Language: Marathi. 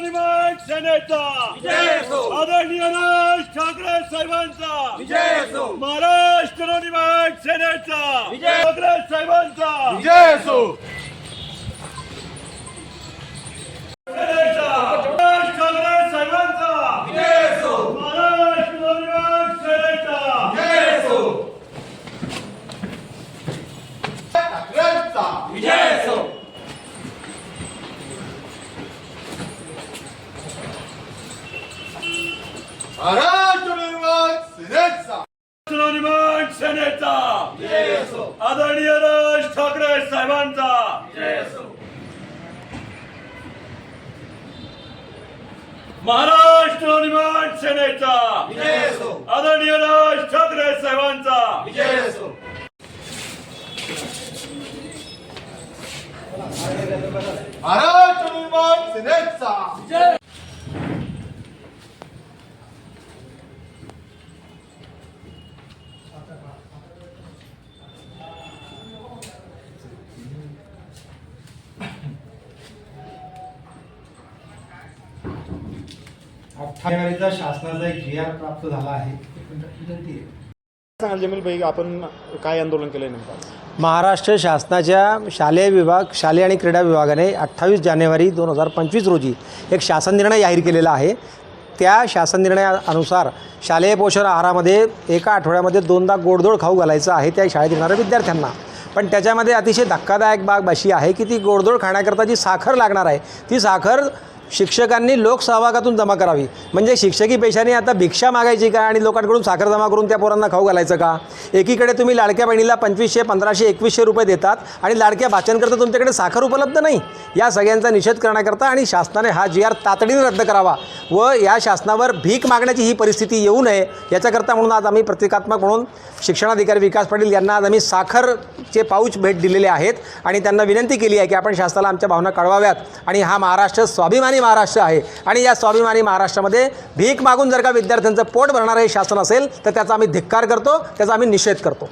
महाराष्ट्र सेनेचा. आदरणीय राज ठाकरे साहेबांचा. महाराष्ट्र सेनेचा. ठाकरे साहेबांचा. महाराष्ट्र निर्माण सेनेचा नवनिर्माण सेनेचा आदरणीय राज ठाकरे साहेबांचा महाराष्ट्र नवनिर्माण सेनेचा आदरणीय राज ठाकरे साहेबांचा महाराष्ट्र निर्माण सेनेचा अठ्ठावीचा शासनाचा एक जी आर प्राप्त झाला आहे. सांगाल जमील भाई आपण काय आंदोलन केलं नेमकं? महाराष्ट्र शासनाच्या शालेय विभाग शालेय आणि क्रीडा विभागाने अठ्ठावीस जानेवारी दोन हजार पंचवीस रोजी एक शासन निर्णय जाहीर केलेला आहे. त्या शासन निर्णयानुसार शालेय पोषण आहारामध्ये एका आठवड्यामध्ये दोनदा गोडधोड खाऊ घालायचं आहे त्या शाळेत येणाऱ्या विद्यार्थ्यांना. पण त्याच्यामध्ये अतिशय धक्कादायक बाब अशी आहे की ती गोडधोड खाण्याकरता जी साखर लागणार आहे ती साखर शिक्षकांनी लोकसहभागातून जमा करावी. म्हणजे शिक्षकी पेशाने आता भिक्षा मागायची का आणि लोकांकडून साखर जमा करून त्या पोरांना खाऊ घालायचं का? एकीकडे तुम्ही लाडक्या बहिणीला पंचवीसशे पंधराशे एकवीसशे रुपये देतात आणि लाडक्या भाचनकरता तुमच्याकडे साखर उपलब्ध नाही. या सगळ्यांचा निषेध करण्याकरता आणि शासनाने हा जी आर तातडीने रद्द करावा व या शासनावर भीक मागण्याची ही परिस्थिती येऊ नये याच्याकरता म्हणून आज आम्ही प्रतिकात्मक म्हणून शिक्षणाधिकारी विकास पाटील यांना आज आम्ही साखरचे पाऊच भेट दिलेले आहेत आणि त्यांना विनंती केली आहे की आपण शासनाला आमच्या भावना कळवाव्यात आणि हा महाराष्ट्र स्वाभिमानी महाराष्ट्र आहे. आणि या स्वाभिमानी महाराष्ट्रामध्ये भीक मागून जर का विद्यार्थ्यांचं पोट भरणारं हे शासन असेल तर त्याचा आम्ही धिक्कार करतो त्याचा आम्ही निषेध करतो.